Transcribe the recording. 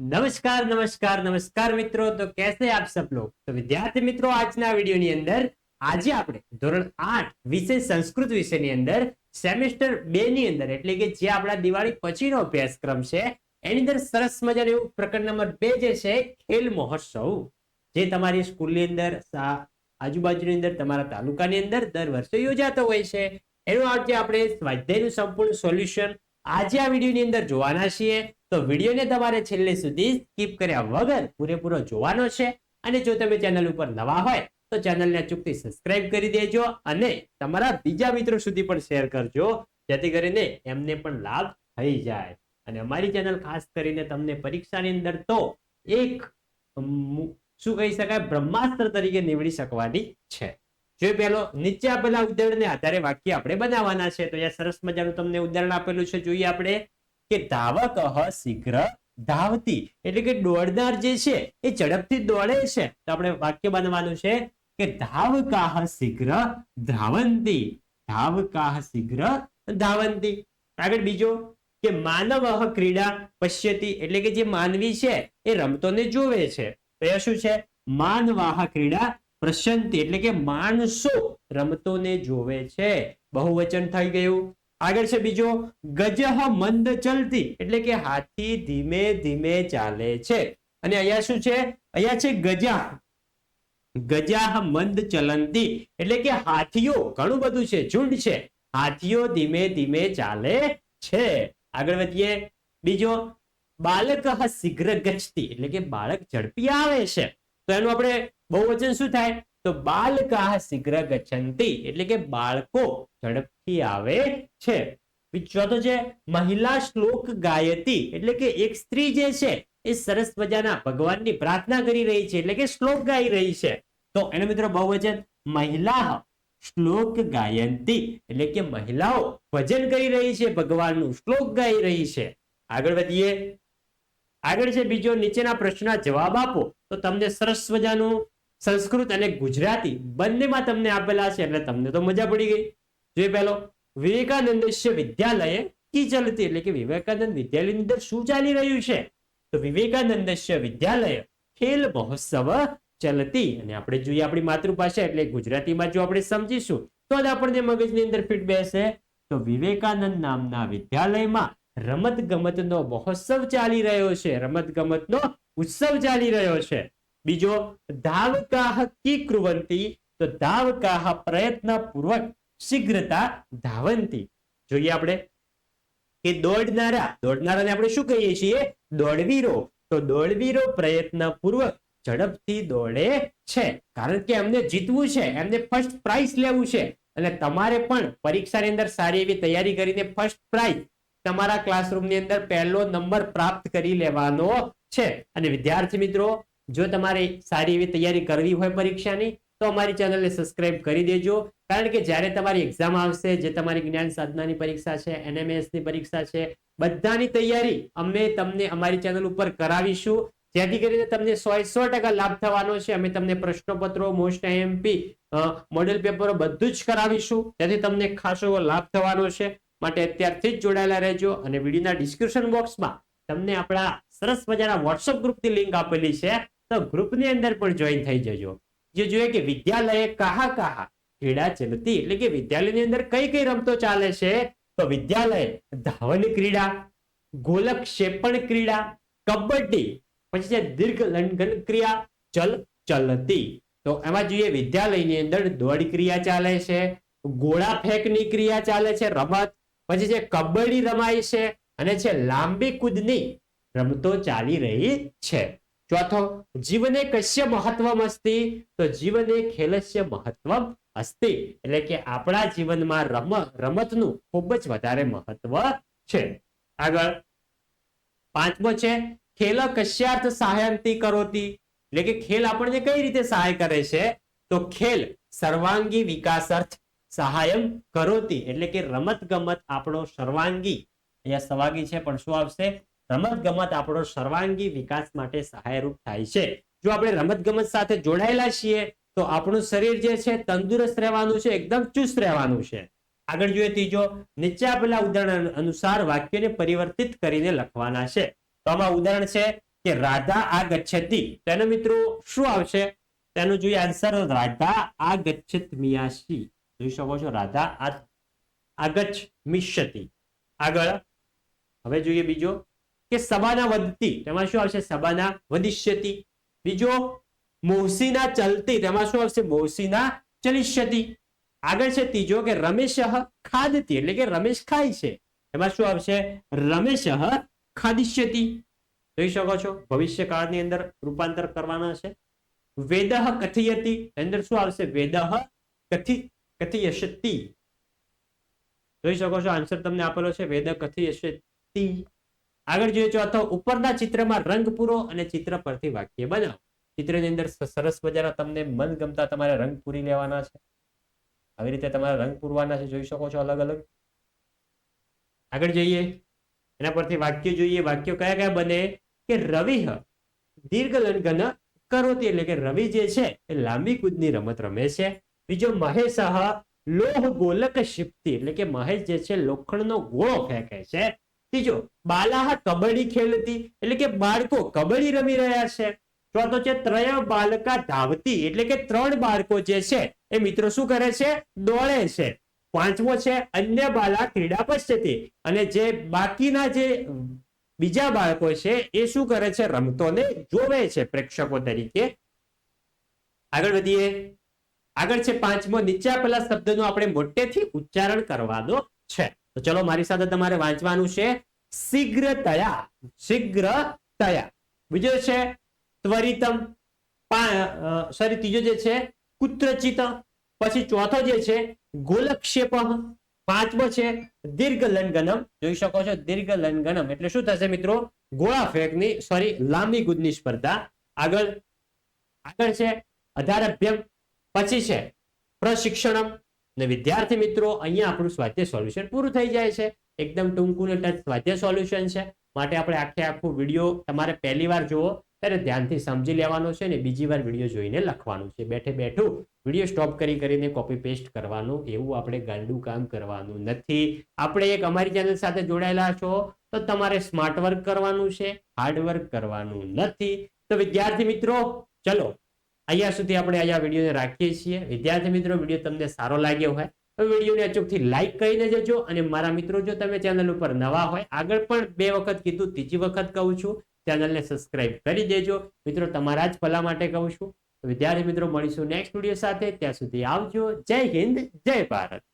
નમસ્કાર નમસ્કાર નમસ્કાર મિત્રો. તો કેસે આપ સબ લોગ? તો વિદ્યાર્થી મિત્રો, આજના વિડીયોની અંદર આજે આપણે ધોરણ આઠ વિષય સંસ્કૃત વિષયની અંદર સેમેસ્ટર બે ની અંદર, એટલે કે જે આપણા દિવાળી પછીનો અભ્યાસક્રમ છે, એની અંદર સરસ મજાનું એવું પ્રકરણ નંબર બે જે છે, ખેલ મહોત્સવ. જે તમારી સ્કૂલની અંદર આજુબાજુની અંદર, તમારા તાલુકાની અંદર દર વર્ષે યોજાતો હોય છે. એનું આજે આપણે સ્વાધ્યાયનું સંપૂર્ણ સોલ્યુશન આજે આ વિડીયોની અંદર જોવાના છીએ. તો વિડીયોને તમારે છેલ્લે સુધી સ્કીપ કર્યા વગર પૂરેપૂરો જોવાનો છે. અને જો તમે ચેનલ ઉપર નવા હોય, તો ચેનલને અચૂકથી સબસ્ક્રાઇબ કરી દેજો અને તમારા બીજા મિત્રો સુધી પણ શેર કરજો, જેથી કરીને એમને પણ લાભ થઈ જાય. અને અમારી ચેનલ ખાસ કરીને તમને પરીક્ષાની અંદર તો એક શું કહી શકાય, બ્રહ્માસ્ત્ર તરીકે નીવડી શકવાની છે. જો પેલો નીચે આપેલા ઉદાહરણને આધારે વાક્ય આપણે બનાવવાના છે, તો અહીંયા સરસ મજાનું તમને ઉદાહરણ આપેલું છે, જોઈએ આપણે. કે ધાવક શીઘ્ર ધાવતી. એટલે કે દોડનાર જે છે, એ ઝડપથી દોડે છે. તો આપણે વાક્ય બનવાનું છે કે ધાવકાહ શીઘ્ર ધાવંતી. ધાવકાહ શીઘ્ર ધાવંતી. આગળ બીજો, કે માનવ ક્રીડા પશ્યતી. એટલે કે જે માનવી છે, એ રમતોને જોવે છે. તો એ શું છે? માનવાહ ક્રીડા પ્રશંતિ. એટલે કે માણસો રમતોને જોવે છે. બહુવચન થઈ ગયું. આગળ છે બીજો, ગજહ મંદ ચલતી, એટલે કે હાથી ધીમે ધીમે ચાલે છે. અને અહીંયા શું છે? અહીંયા છે ગજા. ગજા મંદ ચલંતી, એટલે કે હાથીઓ, ઘણું બધું છે, ઝુંડ છે. હાથીઓ ધીમે ધીમે ચાલે છે. આગળ વધીએ. બીજો બાલક શીઘ્ર ગચતી એટલે કે બાળક ઝડપી આવે છે. તો એનું આપણે બહુવચન શું થાય? તો બાલકા શીઘ્ર ગચ્છંતી, એટલે કે બાળકો ઝડપથી આવે છે. ચોથો છે, મહિલા શ્લોક ગાયતી, એટલે કે એક સ્ત્રી જે છે, એ સરસ મજાના ભગવાનની પ્રાર્થના કરી રહી છે, એટલે કે શ્લોક ગાઈ રહી છે. તો એને મિત્રો બહુવચન મહિલા શ્લોક ગાયંતી, એટલે કે મહિલાઓ ભજન કરી રહી છે, ભગવાનનું શ્લોક ગાઈ રહી છે. આગળ વધીએ. આગળ છે, બીજો નીચેના પ્રશ્નના જવાબ આપો. તો તમને સરસ મજાનું સંસ્કૃત અને ગુજરાતી બંનેમાં તમને આપેલા છે એટલે તમને તો મજા પડી ગઈ. જોઈએ પહેલો વિવેકાનંદ વિદ્યાલય કી ચલતી? એટલે કે વિવેકાનંદ વિદ્યાલયની અંદર શું ચાલી રહ્યું છે? તો વિવેકાનંદ વિદ્યાલય ખેલ મહોત્સવ ચલતી. અને આપણે જોઈએ આપણી માતૃભાષા એટલે ગુજરાતીમાં જો આપણે સમજીશું, તો જ આપણને મગજની અંદર ફિટ બેસે. તો વિવેકાનંદ નામના વિદ્યાલયમાં રમત ગમતનો મહોત્સવ ચાલી રહ્યો છે. રમત ગમતનો ઉત્સવ ચાલી રહ્યો છે. બીજો, ધાવકાહ કી કૃવંતી? તો ધાવકાહ પ્રયત્ન પૂર્વક શીઘ્રતા ધાવંતી. જોઈએ આપણે કે દોડનારા, દોડનારાને આપણે શું કહીએ છીએ? દોડવીરો. તો દોડવીરો પ્રયત્ન પૂર્વક ઝડપથી દોડે છે. કારણ કે એમને જીતવું છે, એમને ફર્સ્ટ પ્રાઇઝ લેવું છે. અને તમારે પણ પરીક્ષાની અંદર સારી એવી તૈયારી કરીને ફર્સ્ટ પ્રાઇઝ તમારા ક્લાસરૂમની અંદર પહેલો નંબર પ્રાપ્ત કરી લેવાનો છે. અને વિદ્યાર્થી મિત્રો જો તમારે સારી એવી તૈયારી કરવી હોય પરીક્ષાની, તો અમારી ચેનલને સબસ્ક્રાઇબ કરી દેજો. કારણ કે જ્યારે તમારી એક્ઝામ આવશે, જે તમારી જ્ઞાન સાધનાની પરીક્ષા છે એનએમએસની પરીક્ષા છે, બધાની તૈયારી અમે તમને અમારી ચેનલ ઉપર કરાવીશું. જેથી કરીને તમને સો સો ટકા લાભ થવાનો છે. અમે તમને પ્રશ્નપત્રો મોસ્ટ આઈએમપી મોડેલ પેપરો બધું જ કરાવીશું. જેથી તમને ખાસો લાભ થવાનો છે. માટે અત્યારથી જ જોડાયેલા રહેજો અને વિડીયોના ડિસ્ક્રિપ્શન બોક્સમાં તમને આપણા સરસ મજાના વોટ્સઅપ ગ્રુપની લિંક આપેલી છે. તો ગ્રુપની અંદર પણ જોઈન થઈ જજો. જે જોઈએ કે વિદ્યાલયે કાહા કાહા ક્રીડા ચલતી, એટલે કે વિદ્યાલયની અંદર કઈ કઈ રમતો ચાલે છે? તો વિદ્યાલય, ધાવન ક્રીડા, ગોલક ક્ષેપણ ક્રીડા, કબડ્ડી, પછી છે દીર્ઘ લંઘન ક્રિયા, ચલ ચલતી. તો એમાં જોઈએ વિદ્યાલયની અંદર દોડ ક્રિયા ચાલે છે, ગોળા ફેંકની ક્રિયા ચાલે છે, રમત, પછી છે કબડ્ડી રમાય છે, અને છે લાંબી કૂદની રમતો ચાલી રહી છે. ચોથો જીવને કશ્ય મહત્વમ અસ્તિ, તો જીવને ખેલસ્ય મહત્વમ અસ્તિ. એટલે કે આપણા જીવનમાં રમ, રમતનું ખૂબ જ વધારે મહત્વ છે. આગળ, પાંચમો છે, ખેલ કશ્યાર્થ સહાયંતી કરોતી. એટલે કે ખેલ આપણને કઈ રીતે સહાય કરે છે? તો ખેલ સર્વાંગી વિકાસાર્થ સહાયમ કરોતી. એટલે કે રમત ગમત આપણો સર્વાંગી. અહીંયા સવાગી છે, પણ શું આવશે? રમત ગમત આપણો સર્વાંગી વિકાસ માટે સહાયરૂપ થાય છે. જો આપણે રમત ગમત સાથે જોડાયેલા છીએ, તો આપણું શરીર જે છે, તંદુરસ્ત રહેવાનું છે, એકદમ ચુસ્ત રહેવાનું છે. આગળ જોઈએ ત્રીજો, નીચે આપેલા ઉદાહરણ અનુસાર વાક્યને પરિવર્તિત કરીને લખવાના છે. તો આમાં ઉદાહરણ છે કે, રાધા આ ગચ્છતી. તેનો મિત્રો શું આવશે? તેનું જોઈએ આન્સર રાધા આ ગચ્છત મિયાસી જોઈ શકો છો, રાધા આ આગચ્છ મિષ્યતિ. આગળ, હવે જોઈએ બીજો કે સબાના વધતી, તેમાં શું આવશે? સબાના વધિષ્યતી. બીજો મોહસીના ચલતી, તેમાં શું આવશે? મોહસીના ચલિષ્યતી. આગળ છે ત્રીજો કે રમેશ ખાદતી, એટલે કે રમેશ ખાય છે. એમાં શું આવશે? રમેશ ખાદિષ્યતી. જોઈ શકો છો ભવિષ્ય કાળની અંદર રૂપાંતર કરવાના છે. વેદ કથિયતી અંદર શું આવશે? વેદ કથિ, કથિયશતી. જોઈ શકો છો આન્સર તમને આપેલો છે, વેદ કથયશતિ. આગળ જોઈએ ચોથો, ઉપરના ચિત્રમાં રંગ પૂરો અને ચિત્ર પરથી વાક્ય બનાવો. ચિત્રની અંદર સરસ મજાના તમને મનગમતા તમારે રંગ પૂરી લેવાના છે. આવી રીતે તમારે રંગ પૂરવાના છે, જોઈ શકો છો અલગ અલગ. આગળ જઈએ. એના પરથી વાક્ય જોઈએ. વાક્યો કયા કયા બને? કે રવિ દીર્ઘ લંઘન કરોતી એટલે કે રવિ જે છે એ લાંબી કૂદની રમત રમે છે. બીજો મહેશ લોહ ગોલક શિપ્તી એટલે કે મહેશ જે છે લોખંડનો ગોળો ફેંકે છે. ત્રીજો બાલાહ કબડ્ડી ખેલતી, એટલે કે બાળકો કબડ્ડી રમી રહ્યા છે. ચોથો છે ત્રય બાલકા ધાવતી, એટલે કે ત્રણ બાળકો જે છે, એ મિત્રો શું કરે છે? દોડે છે. પાંચમો છે અન્ય બાલા ક્રીડા પશ્યતી, અને જે બાકીના જે બીજા બાળકો છે, એ શું કરે છે? રમતોને જોવે છે પ્રેક્ષકો તરીકે. આગળ વધીએ. આગળ છે પાંચમો, નીચા પેલા શબ્દનું આપણે મોટેથી ઉચ્ચારણ કરવાનો છે. તો ચલો મારી સાથે તમારે વાંચવાનું છે શીઘ્ર તયા શીઘ્ર તયા બીજો છે ત્વરિતમ સોરી ત્રીજો જે છે કુત્રચિત, પછી ચોથો જે છે ગોલક્ષેપ પાંચમો છે દીર્ઘ લંઘનમ જોઈ શકો છો દીર્ઘ લંઘનમ એટલે શું થશે મિત્રો? ગોળા ફેંકની સોરી લાંબી કૂદની સ્પર્ધા. આગળ આગળ છે અધારભ્યમ પછી છે પ્રશિક્ષણમ ને વિદ્યાર્થી મિત્રો, અહીંયા આપણું સ્વાધ્યાય સોલ્યુશન પૂરું થઈ જાય છે. એકદમ ટૂંકું ને ટચ સ્વાધ્યાય સોલ્યુશન છે. માટે આપણે આખે આખું વીડિયો તમારે પહેલી વાર જુઓ, ત્યારે ધ્યાનથી સમજી લેવાનો છે ને બીજી વાર વીડિયો જોઈને લખવાનું છે. બેઠે બેઠું વીડિયો સ્ટોપ કરી કરીને કોપી પેસ્ટ કરવાનું, એવું આપણે ગાંડું કામ કરવાનું નથી. આપણે એક અમારી ચેનલ સાથે જોડાયેલા છો, તો તમારે સ્માર્ટ વર્ક કરવાનું છે હાર્ડ વર્ક કરવાનું નથી. તો વિદ્યાર્થી મિત્રો, ચલો અહીંયા સુધી આપણે અહીંયા વિડીયોને રાખીએ છીએ. વિદ્યાર્થી મિત્રો, વીડિયો તમને સારો લાગ્યો હોય તો વિડીયોને અચૂકથી લાઈક કરીને જજો અને મારા મિત્રો, જો તમે ચેનલ ઉપર નવા હોય, આગળ પણ બે વખત કીધું, ત્રીજી વખત કહું છું, ચેનલને સબસ્ક્રાઇબ કરી દેજો. મિત્રો, તમારા જ ભલા માટે કહું છું. વિદ્યાર્થી મિત્રો, મળીશું નેક્સ્ટ વીડિયો સાથે. ત્યાં સુધી આવજો. જય હિન્દ, જય ભારત.